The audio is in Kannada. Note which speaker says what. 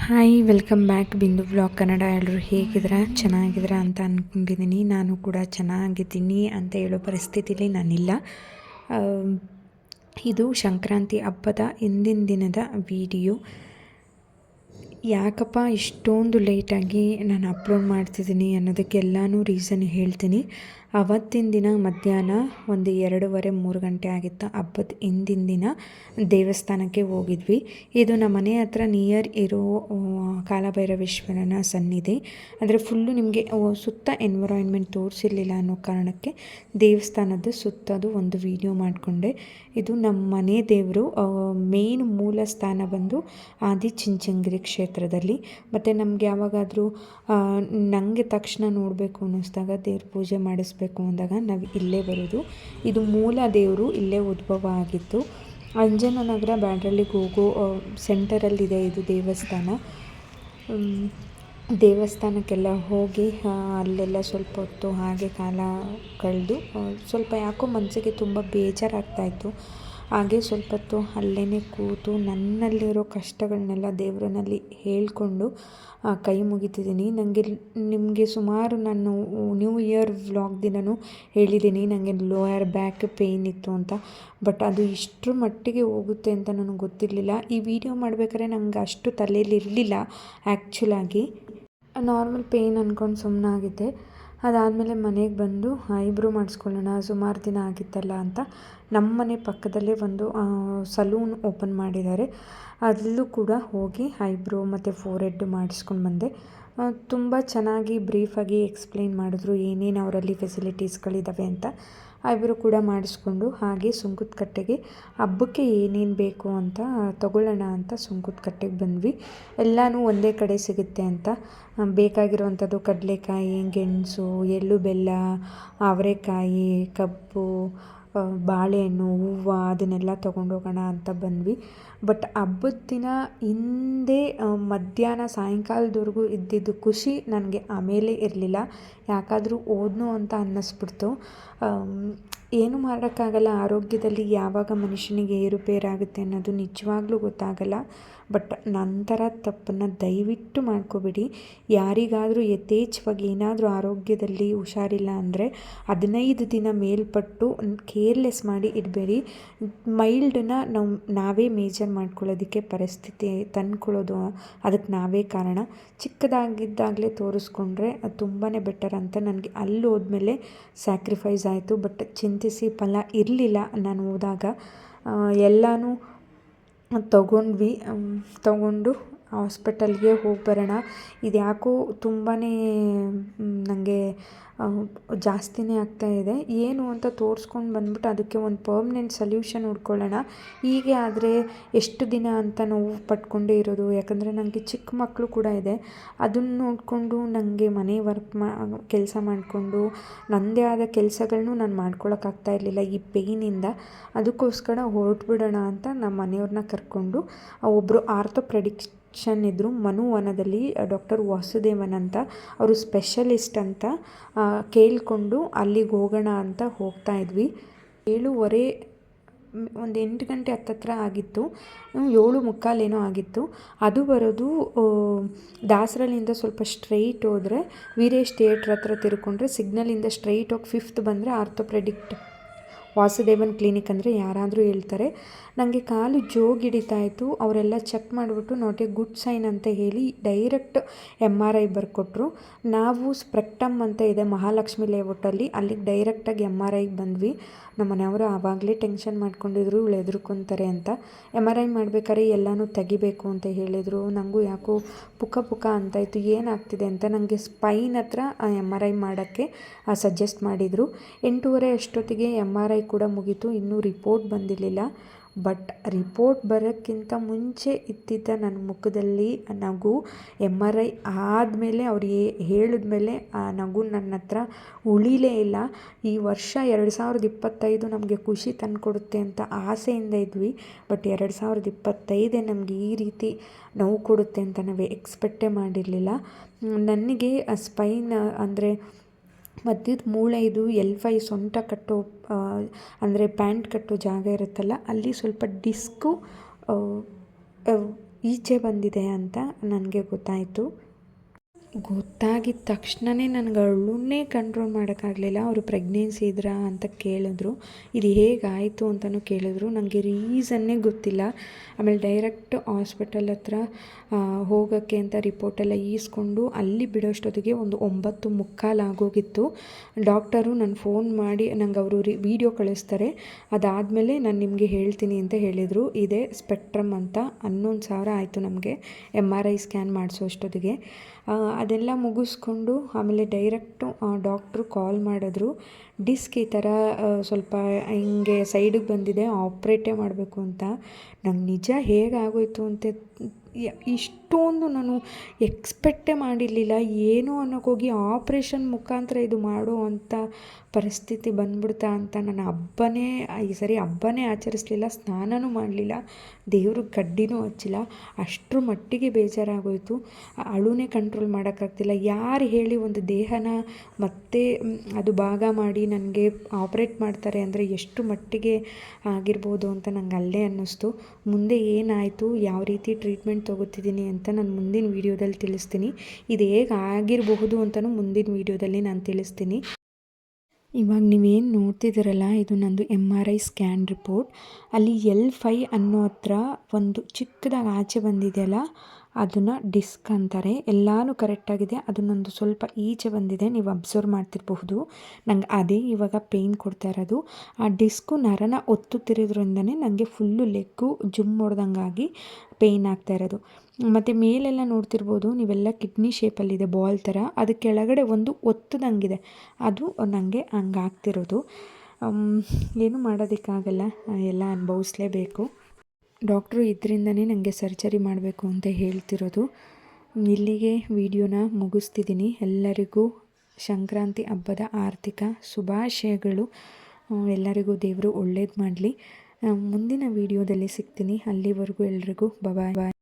Speaker 1: Hi welcome back Bindu blog Kannada ಎಲ್ಲರೂ ಹೇಗಿದ್ದೀರಾ? ಚೆನ್ನಾಗಿದ್ದೀರಾ ಅಂತ ಅಂದ್ಕೊಂಡಿದ್ದೀನಿ ನಾನು ಕೂಡ ಚೆನ್ನಾಗಿದ್ದೀನಿ ಅಂತ ಹೇಳೋ ಪರಿಸ್ಥಿತಿಲಿ ನಾನಿಲ್ಲ. ಇದು ಸಂಕ್ರಾಂತಿ ಹಬ್ಬದ ಹಿಂದಿನ ದಿನದ ವಿಡಿಯೋ ಯಾಕಪ್ಪ ಇಷ್ಟೊಂದು ಲೇಟಾಗಿ ನಾನು ಅಪ್ಲೋಡ್ ಮಾಡ್ತಿದ್ದೀನಿ ಅನ್ನೋದಕ್ಕೆಲ್ಲನೂ ರೀಸನ್ ಹೇಳ್ತೀನಿ. ಅವತ್ತಿನ ದಿನ ಮಧ್ಯಾಹ್ನ ಒಂದು ಎರಡೂವರೆ ಮೂರು ಗಂಟೆ ಆಗಿತ್ತು. ಹಬ್ಬದ ಹಿಂದಿನ ದಿನ ದೇವಸ್ಥಾನಕ್ಕೆ ಹೋಗಿದ್ವಿ. ಇದು ನಮ್ಮ ಮನೆ ಹತ್ರ ನಿಯರ್ ಇರೋ ಕಾಲಭೈರವೇಶ್ವರನ ಸನ್ನಿಧಿ. ಅಂದರೆ ಫುಲ್ಲು ನಿಮಗೆ ಸುತ್ತ ಎನ್ವಿರಾನ್ಮೆಂಟ್ ತೋರಿಸಿರ್ಲಿಲ್ಲ ಅನ್ನೋ ಕಾರಣಕ್ಕೆ ದೇವಸ್ಥಾನದ ಸುತ್ತದು ಒಂದು ವಿಡಿಯೋ ಮಾಡಿಕೊಂಡೆ. ಇದು ನಮ್ಮ ಮನೆ ದೇವರು ಮೇನ್ ಮೂಲ ಸ್ಥಾನ ಬಂದು ಆದಿ ಚಿಂಚಂಗಿರಿ ಕ್ಷೇತ್ರದಲ್ಲಿ. ಮತ್ತು ನಮಗೆ ಯಾವಾಗಾದರೂ ನನಗೆ ತಕ್ಷಣ ನೋಡಬೇಕು ಅನ್ನಿಸ್ದಾಗ ದೇವ್ರ ಪೂಜೆ ಮಾಡಿಸ್ಬೇಕು. ಅಂದಾಗ ನಾವು ಇಲ್ಲೇ ಬರೋದು. ಇದು ಮೂಲ ದೇವರು ಇಲ್ಲೇ ಉದ್ಭವ ಆಗಿತ್ತು ಅಂಜನನಗರ ಬ್ಯಾಡ್ರಳ್ಳಿಗೆ ಹೋಗೋ ಸೆಂಟರಲ್ಲಿದೆ ಇದು ದೇವಸ್ಥಾನ. ದೇವಸ್ಥಾನಕ್ಕೆಲ್ಲ ಹೋಗಿ ಅಲ್ಲೆಲ್ಲ ಸ್ವಲ್ಪ ಹೊತ್ತು ಹಾಗೆ ಕಾಲ ಕಳೆದು ಸ್ವಲ್ಪ ಯಾಕೋ ಮನಸ್ಸಿಗೆ ತುಂಬ ಬೇಜಾರಾಗ್ತಾಯಿತ್ತು ಹಾಗೆ ಸ್ವಲ್ಪ ಹೊತ್ತು ಅಲ್ಲೇ ಕೂತು ನನ್ನಲ್ಲಿರೋ ಕಷ್ಟಗಳನ್ನೆಲ್ಲ ದೇವರನಲ್ಲಿ ಹೇಳಿಕೊಂಡು ಕೈ ಮುಗಿತಿದ್ದೀನಿ. ನನಗೆ ನಿಮಗೆ ಸುಮಾರು ನಾನು ನ್ಯೂ ಇಯರ್ ವ್ಲಾಗ್ ದಿನವೂ ಹೇಳಿದ್ದೀನಿ. ನನಗೆ ಲೋಯರ್ ಬ್ಯಾಕ್ ಪೇಯ್ನ್ ಇತ್ತು ಅಂತ. ಬಟ್ ಅದು ಇಷ್ಟರ ಮಟ್ಟಿಗೆ ಹೋಗುತ್ತೆ ಅಂತ ನನಗೆ ಗೊತ್ತಿರಲಿಲ್ಲ. ಈ ವಿಡಿಯೋ ಮಾಡಬೇಕಾದ್ರೆ ನನಗೆ ಅಷ್ಟು ತಲೆಯಲ್ಲಿ ಇರಲಿಲ್ಲ ಆ್ಯಕ್ಚುಲಾಗಿ ನಾರ್ಮಲ್ ಪೇಯ್ನ್ ಅಂದ್ಕೊಂಡು ಸುಮ್ಮನಾಗಿದ್ದೆ ಅದಾದಮೇಲೆ ಮನೆಗೆ ಬಂದು ಐಬ್ರೋ ಮಾಡಿಸ್ಕೊಳ್ಳೋಣ, ಸುಮಾರು ದಿನ ಆಗಿತ್ತಲ್ಲ ಅಂತ ನಮ್ಮ ಮನೆ ಪಕ್ಕದಲ್ಲೇ ಒಂದು ಸಲೂನ್ ಓಪನ್ ಮಾಡಿದ್ದಾರೆ. ಅದಲ್ಲೂ ಕೂಡ ಹೋಗಿ ಐಬ್ರೋ ಮತ್ತು ಫೋರ್ ಹೆಡ್ ಮಾಡಿಸ್ಕೊಂಡು ಬಂದೆ. ತುಂಬ ಚೆನ್ನಾಗಿ ಬ್ರೀಫಾಗಿ ಎಕ್ಸ್ಪ್ಲೇನ್ ಮಾಡಿದ್ರು ಏನೇನು ಅವರಲ್ಲಿ ಫೆಸಿಲಿಟೀಸ್ಗಳಿದ್ದಾವೆ ಅಂತ. ಐಬ್ರೋ ಕೂಡ ಮಾಡಿಸ್ಕೊಂಡು ಹಾಗೆ ಸುಂಕದ ಕಟ್ಟೆಗೆ, ಹಬ್ಬಕ್ಕೆ ಏನೇನು ಬೇಕು ಅಂತ ತಗೊಳ್ಳೋಣ ಅಂತ ಸುಂಕದ ಕಟ್ಟೆಗೆ ಬಂದ್ವಿ. ಎಲ್ಲನೂ ಒಂದೇ ಕಡೆ ಸಿಗುತ್ತೆ ಅಂತ. ಬೇಕಾಗಿರುವಂಥದ್ದು ಕಡಲೆಕಾಯಿ, ಗೆಣಸು, ಎಳ್ಳು ಬೆಲ್ಲ, ಅವರೆಕಾಯಿ, ಕಬ್ಬು ಬಾಳೆಹಣ್ಣು, ಹೂವು ಅದನ್ನೆಲ್ಲ ತೊಗೊಂಡೋಗೋಣ ಅಂತ ಬಂದ್ವಿ. ಬಟ್ ಹಬ್ಬದ ದಿನ ಹಿಂದೆ ಮಧ್ಯಾಹ್ನ ಸಾಯಂಕಾಲದವರೆಗೂ ಇದ್ದಿದ್ದು ಖುಷಿ ನನಗೆ ಆಮೇಲೆ ಇರಲಿಲ್ಲ. ಯಾಕಾದರೂ ಓದ್ನು ಅಂತ ಅನ್ನಿಸ್ಬಿಡ್ತು. ಏನು ಮಾಡೋಕ್ಕಾಗಲ್ಲ, ಆರೋಗ್ಯದಲ್ಲಿ ಯಾವಾಗ ಮನುಷ್ಯನಿಗೆ ಏರುಪೇರಾಗುತ್ತೆ ಅನ್ನೋದು ನಿಜವಾಗ್ಲೂ ಗೊತ್ತಾಗಲ್ಲ. ಬಟ್ ನಂತರ ತಪ್ಪನ್ನು ದಯವಿಟ್ಟು ಮಾಡ್ಕೋಬೇಡಿ. ಯಾರಿಗಾದರೂ ಯಥೇಚ್ಛವಾಗಿ ಏನಾದರೂ ಆರೋಗ್ಯದಲ್ಲಿ ಹುಷಾರಿಲ್ಲ ಅಂದರೆ ಹದಿನೈದು ದಿನ ಮೇಲ್ಪಟ್ಟು ಕೇರ್ಲೆಸ್ ಮಾಡಿ ಇಡಬೇಡಿ. ಮೈಲ್ಡನ್ನ ನಾವು ನಾವೇ ಮೇಜರ್ ಮಾಡ್ಕೊಳ್ಳೋದಕ್ಕೆ ಪರಿಸ್ಥಿತಿ ತಂದ್ಕೊಳ್ಳೋದು ಅದಕ್ಕೆ ನಾವೇ ಕಾರಣ. ಚಿಕ್ಕದಾಗಿದ್ದಾಗಲೇ ತೋರಿಸ್ಕೊಂಡ್ರೆ ಅದು ತುಂಬಾ ಬೆಟರ್ ಅಂತ ನನಗೆ ಅಲ್ಲಿ ಹೋದ್ಮೇಲೆ ಸ್ಯಾಕ್ರಿಫೈಸ್ ಆಯಿತು. ಬಟ್ ಚಿಂತಿಸಿ ಫಲ ಇರಲಿಲ್ಲ. ನಾನು ಹೋದಾಗ ಎಲ್ಲನೂ ತಗೊಂಡ್ವಿ ತಗೊಂಡು ಹಾಸ್ಪಿಟಲ್ಗೆ ಹೋಗಿ ಬರೋಣ. ಇದು ಯಾಕೋ ತುಂಬಾ ನನಗೆ ಜಾಸ್ತಿನೇ ಆಗ್ತಾ ಇದೆ. ಏನು ಅಂತ ತೋರಿಸ್ಕೊಂಡು ಬಂದ್ಬಿಟ್ಟು ಅದಕ್ಕೆ ಒಂದು ಪರ್ಮ್ನೆಂಟ್ ಸೊಲ್ಯೂಷನ್ ಹುಡ್ಕೊಳ್ಳೋಣ. ಹೀಗೆ ಆದರೆ ಎಷ್ಟು ದಿನ ಅಂತ ನೋವು ಪಟ್ಕೊಂಡೇ ಇರೋದು. ಯಾಕಂದರೆ ನನಗೆ ಚಿಕ್ಕ ಮಕ್ಕಳು ಕೂಡ ಇದೆ. ಅದನ್ನು ನೋಡಿಕೊಂಡು ನನಗೆ ಮನೆ ವರ್ಕ್ ಮಾ, ಕೆಲಸ ಮಾಡಿಕೊಂಡು ನನ್ನದೇ ಆದ ಕೆಲಸಗಳನ್ನೂ ನಾನು ಮಾಡ್ಕೊಳಕ್ಕಾಗ್ತಾ ಇರಲಿಲ್ಲ ಈ ಪೇಯ್ನಿಂದ ಅದಕ್ಕೋಸ್ಕರ ಹೊರಟ್ಬಿಡೋಣ ಅಂತ ನಮ್ಮ ಮನೆಯವ್ರನ್ನ ಕರ್ಕೊಂಡು ಒಬ್ಬರು ಆರ್ಥೋಪ್ರೆಡಿಕ್ಷನ್ ಇದ್ದರು ಮನುವನದಲ್ಲಿ ಡಾಕ್ಟರ್ ವಾಸುದೇವನ್ ಅಂತ. ಅವರು ಸ್ಪೆಷಲಿಸ್ಟ್ ಅಂತ ಕೇಳಿಕೊಂಡು ಅಲ್ಲಿಗೆ ಹೋಗೋಣ ಅಂತ ಹೋಗ್ತಾ ಇದ್ವಿ. ಏಳುವರೆ, ಒಂದು ಎಂಟು ಗಂಟೆ ಹತ್ತತ್ರ ಆಗಿತ್ತು. ಏಳು ಮುಕ್ಕಾಲೇನೋ ಆಗಿತ್ತು. ಅದು ಬರೋದು ದಾಸರಲ್ಲಿಂದ ಸ್ವಲ್ಪ ಸ್ಟ್ರೈಟ್ ಹೋದರೆ, ವೀರೇಶ್ ಥಿಯೇಟ್ರ್ ಹತ್ರ ತಿರ್ಕೊಂಡ್ರೆ, ಸಿಗ್ನಲಿಂದ ಸ್ಟ್ರೈಟ್ ಹೋಗಿ ಫಿಫ್ತ್ ಬಂದರೆ ಆರ್ಥೋಪ್ರೆಡಿಕ್ಟ್ ವಾಸುದೇವನ್ ಕ್ಲಿನಿಕ್ ಅಂದರೆ ಯಾರಾದರೂ ಹೇಳ್ತಾರೆ. ನನಗೆ ಕಾಲು ಜೋಗ್ ಹಿಡಿತಾ ಇತ್ತು ಅವರೆಲ್ಲ ಚೆಕ್ ಮಾಡಿಬಿಟ್ಟು ನಾಟ್ ಗುಡ್ ಸೈನ್ ಅಂತ ಹೇಳಿ ಡೈರೆಕ್ಟ್ ಎಂ ಆರ್ ಐ ಬರ್ಕೊಟ್ರು. ನಾವು ಸ್ಪ್ರೆಕ್ಟಮ್ ಅಂತ ಇದೆ ಮಹಾಲಕ್ಷ್ಮಿ ಲೇಔಟಲ್ಲಿ, ಅಲ್ಲಿಗೆ ಡೈರೆಕ್ಟಾಗಿ ಎಂ ಆರ್ ಐಗೆ ಬಂದ್ವಿ. ನಮ್ಮ ಮನೆಯವರು ಆವಾಗಲೇ ಟೆನ್ಷನ್ ಮಾಡ್ಕೊಂಡಿದ್ರು, ಇವಳು ಹೆದರ್ಕೊಂತಾರೆ ಅಂತ. ಎಂ ಆರ್ ಐ ಮಾಡ್ಬೇಕಾದ್ರೆ ಎಲ್ಲನೂ ತೆಗಿಬೇಕು ಅಂತ ಹೇಳಿದರು. ನನಗೂ ಯಾಕೋ ಪುಕ ಅಂತ ಇತ್ತು ಏನಾಗ್ತಿದೆ ಅಂತ ನನಗೆ ಸ್ಪೈನ್ ಹತ್ರ ಎಂ ಆರ್ ಐ ಮಾಡೋಕ್ಕೆ ಸಜೆಸ್ಟ್ ಮಾಡಿದರು. ಎಂಟೂವರೆ ಅಷ್ಟೊತ್ತಿಗೆ ಎಂ ಆರ್ ಐ ಕೂಡ ಮುಗೀತು. ಇನ್ನೂ ರಿಪೋರ್ಟ್ ಬಂದಿರಲಿಲ್ಲ. ಬಟ್ ರಿಪೋರ್ಟ್ ಬರೋಕ್ಕಿಂತ ಮುಂಚೆ ಇದ್ದಿದ್ದ ನನ್ನ ಮುಖದಲ್ಲಿ ನಗು ಎಂ ಆರ್ ಐ ಆದಮೇಲೆ ಅವ್ರು ಹೇಳಿದ್ಮೇಲೆ ಆ ನಗು ನನ್ನ ಹತ್ರ ಉಳಿಲೇ ಇಲ್ಲ. ಈ ವರ್ಷ ಎರಡು ಸಾವಿರದ ಇಪ್ಪತ್ತೈದು ನಮಗೆ ಖುಷಿ ತಂದುಕೊಡುತ್ತೆ ಅಂತ ಆಸೆಯಿಂದ ಇದ್ವಿ. ಬಟ್ ಎರಡು ಸಾವಿರದ ಇಪ್ಪತ್ತೈದೇ ನಮಗೆ ಈ ರೀತಿ ನೋವು ಕೊಡುತ್ತೆ ಅಂತ ನಾವು ಎಕ್ಸ್ಪೆಕ್ಟೇ ಮಾಡಿರಲಿಲ್ಲ. ನನಗೆ ಸ್ಪೈನ್ ಅಂದರೆ ಮಧ್ಯದ ಮೂಳೆ ಇದು ಎಲ್ ಫೈ ಸೊಂಟ ಕಟ್ಟೋ ಅಂದರೆ ಪ್ಯಾಂಟ್ ಕಟ್ಟೋ ಜಾಗ ಇರುತ್ತಲ್ಲ, ಅಲ್ಲಿ ಸ್ವಲ್ಪ ಡಿಸ್ಕು ಈಚೆ ಬಂದಿದೆ ಅಂತ ನನಗೆ ಗೊತ್ತಾಯಿತು. ಗೊತ್ತಾಗಿದ ತಕ್ಷಣವೇ ನನಗೆ ಅಳುನ್ನೇ ಕಂಟ್ರೋಲ್ ಮಾಡೋಕ್ಕಾಗಲಿಲ್ಲ. ಅವರು ಪ್ರೆಗ್ನೆನ್ಸಿ ಇದ್ರಾ ಅಂತ ಕೇಳಿದ್ರು. ಇದು ಹೇಗಾಯಿತು ಅಂತಲೂ ಕೇಳಿದ್ರು. ನನಗೆ ರೀಸನ್ನೇ ಗೊತ್ತಿಲ್ಲ. ಆಮೇಲೆ ಡೈರೆಕ್ಟ್ ಹಾಸ್ಪಿಟಲ್ ಹತ್ರ ಹೋಗೋಕ್ಕೆ ಅಂತ ರಿಪೋರ್ಟೆಲ್ಲ ಈಸ್ಕೊಂಡು ಅಲ್ಲಿ ಬಿಡೋಷ್ಟೊತ್ತಿಗೆ ಒಂದು ಒಂಬತ್ತು ಮುಕ್ಕಾಲು ಆಗೋಗಿತ್ತು. ಡಾಕ್ಟರು ನಾನು ಫೋನ್ ಮಾಡಿ, ನಂಗೆ ಅವರು ರಿ ವೀಡಿಯೋ ಕಳಿಸ್ತಾರೆ. ಅದಾದಮೇಲೆ ನಾನು ನಿಮಗೆ ಹೇಳ್ತೀನಿ ಅಂತ ಹೇಳಿದರು. ಇದೇ ಸ್ಪೆಕ್ಟ್ರಮ್ ಅಂತ ಹನ್ನೊಂದು ಸಾವಿರ ಆಯಿತು ನಮಗೆ ಎಂ ಆರ್ ಐ ಸ್ಕ್ಯಾನ್ ಮಾಡಿಸೋ ಅಷ್ಟೊತ್ತಿಗೆ ಅದೆಲ್ಲ ಮುಗಿಸ್ಕೊಂಡು ಆಮೇಲೆ ಡೈರೆಕ್ಟು ಡಾಕ್ಟ್ರು ಕಾಲ್ ಮಾಡಿದ್ರು. ಡಿಸ್ಕ್ ಈ ಥರ ಸ್ವಲ್ಪ ಹಿಂಗೆ ಸೈಡಿಗೆ ಬಂದಿದೆ, ಆಪ್ರೇಟೇ ಮಾಡಬೇಕು ಅಂತ. ನಂಗೆ ನಿಜ ಹೇಗಾಗೋಯ್ತು ಅಂತ ಇಷ್ಟೊಂದು ನಾನು ಎಕ್ಸ್ಪೆಕ್ಟೇ ಮಾಡಿರಲಿಲ್ಲ. ಏನು ಅನ್ನೋಕ್ಕೋಗಿ ಆಪ್ರೇಷನ್ ಮುಖಾಂತರ ಇದು ಮಾಡೋ ಅಂಥ ಪರಿಸ್ಥಿತಿ ಬಂದ್ಬಿಡ್ತಾ ಅಂತ ನಾನು ಹಬ್ಬನೇ ಈ ಸರಿ ಹಬ್ಬನೇ ಆಚರಿಸಲಿಲ್ಲ, ಸ್ನಾನನೂ ಮಾಡಲಿಲ್ಲ ದೇವ್ರಿಗೆ ಕಡ್ಡಿನೂ ಹಚ್ಚಿಲ್ಲ, ಅಷ್ಟರ ಮಟ್ಟಿಗೆ ಬೇಜಾರಾಗೋಯಿತು. ಅಳುನೇ ಕಂಟ್ರೋಲ್ ಮಾಡೋಕ್ಕಾಗ್ತಿಲ್ಲ. ಯಾರು ಹೇಳಿ ಒಂದು ದೇಹನ ಮತ್ತೆ ಅದು ಭಾಗ ಮಾಡಿ ನನಗೆ ಆಪ್ರೇಟ್ ಮಾಡ್ತಾರೆ ಅಂದರೆ ಎಷ್ಟು ಮಟ್ಟಿಗೆ ಆಗಿರ್ಬೋದು ಅಂತ ನಂಗೆ ಅಲ್ಲೇ ಅನ್ನಿಸ್ತು. ಮುಂದೆ ಏನಾಯಿತು, ಯಾವ ರೀತಿ ಟ್ರೀಟ್ಮೆಂಟ್ ತೊಗೋತಿದ್ದೀನಿ ಅಂತ ನಾನು ಮುಂದಿನ ವೀಡಿಯೋದಲ್ಲಿ ತಿಳಿಸ್ತೀನಿ. ಇದು ಹೇಗೆ ಆಗಿರಬಹುದು ಅಂತಲೂ ಮುಂದಿನ ವೀಡಿಯೋದಲ್ಲಿ ನಾನು ತಿಳಿಸ್ತೀನಿ. ಇವಾಗ ನೀವೇನು ನೋಡ್ತಿದ್ದೀರಲ್ಲ, ಇದು ನಂದು M R I scan report ಅಲ್ಲಿ ಎಲ್ ಫೈ ಅನ್ನೋ ಹತ್ರ ಒಂದು ಚಿಕ್ಕದಾಗಿ ಆಚೆ ಬಂದಿದೆಯಲ್ಲ ಅದನ್ನು ಡಿಸ್ಕ್ ಅಂತಾರೆ. ಎಲ್ಲನೂ ಕರೆಕ್ಟಾಗಿದೆ ಅದನ್ನೊಂದು ನಂದು ಸ್ವಲ್ಪ ಈಚೆ ಬಂದಿದೆ. ನೀವು ಅಬ್ಸರ್ವ್ ಮಾಡ್ತಿರಬಹುದು. ನಂಗೆ ಅದೇ ಇವಾಗ ಪೇಯ್ನ್ ಕೊಡ್ತಾ ಇರೋದು. ಆ ಡಿಸ್ಕು ನರನ ಒತ್ತುತ್ತಿರೋದ್ರಿಂದನೇ ನನಗೆ ಫುಲ್ಲು ಲೆಗ್ಗು ಜುಮ್ ಹೊಡೆದಂಗಾಗಿ ಪೇಯ್ನ್ ಆಗ್ತಾ ಇರೋದು. ಮತ್ತು ಮೇಲೆಲ್ಲ ನೋಡ್ತಿರ್ಬೋದು. ನೀವೆಲ್ಲ ಕಿಡ್ನಿ ಶೇಪಲ್ಲಿದೆ ಬಾಲ್ ಥರ ಅದು ಕೆಳಗಡೆ ಒಂದು ಒತ್ತದಂಗಿದೆ. ಅದು ನನಗೆ ಹಂಗಾಗ್ತಿರೋದು. ಏನು ಮಾಡೋದಕ್ಕಾಗಲ್ಲ. ಎಲ್ಲ ಅನುಭವಿಸ್ಲೇಬೇಕು. ಡಾಕ್ಟ್ರು ಇದರಿಂದನೇ ನನಗೆ ಸರ್ಜರಿ ಮಾಡಬೇಕು ಅಂತ ಹೇಳ್ತಿರೋದು. ಇಲ್ಲಿಗೆ ವಿಡಿಯೋನ ಮುಗಿಸ್ತಿದ್ದೀನಿ. ಎಲ್ಲರಿಗೂ ಸಂಕ್ರಾಂತಿ ಹಬ್ಬದ ಆರ್ಥಿಕ ಶುಭಾಶಯಗಳು. ಎಲ್ಲರಿಗೂ ದೇವರು ಒಳ್ಳೇದು ಮಾಡಲಿ. ಮುಂದಿನ ವಿಡಿಯೋದಲ್ಲಿ ಸಿಗ್ತೀನಿ. ಅಲ್ಲಿವರೆಗೂ ಎಲ್ರಿಗೂ ಬಬಾಯ್ ಬಾಯ್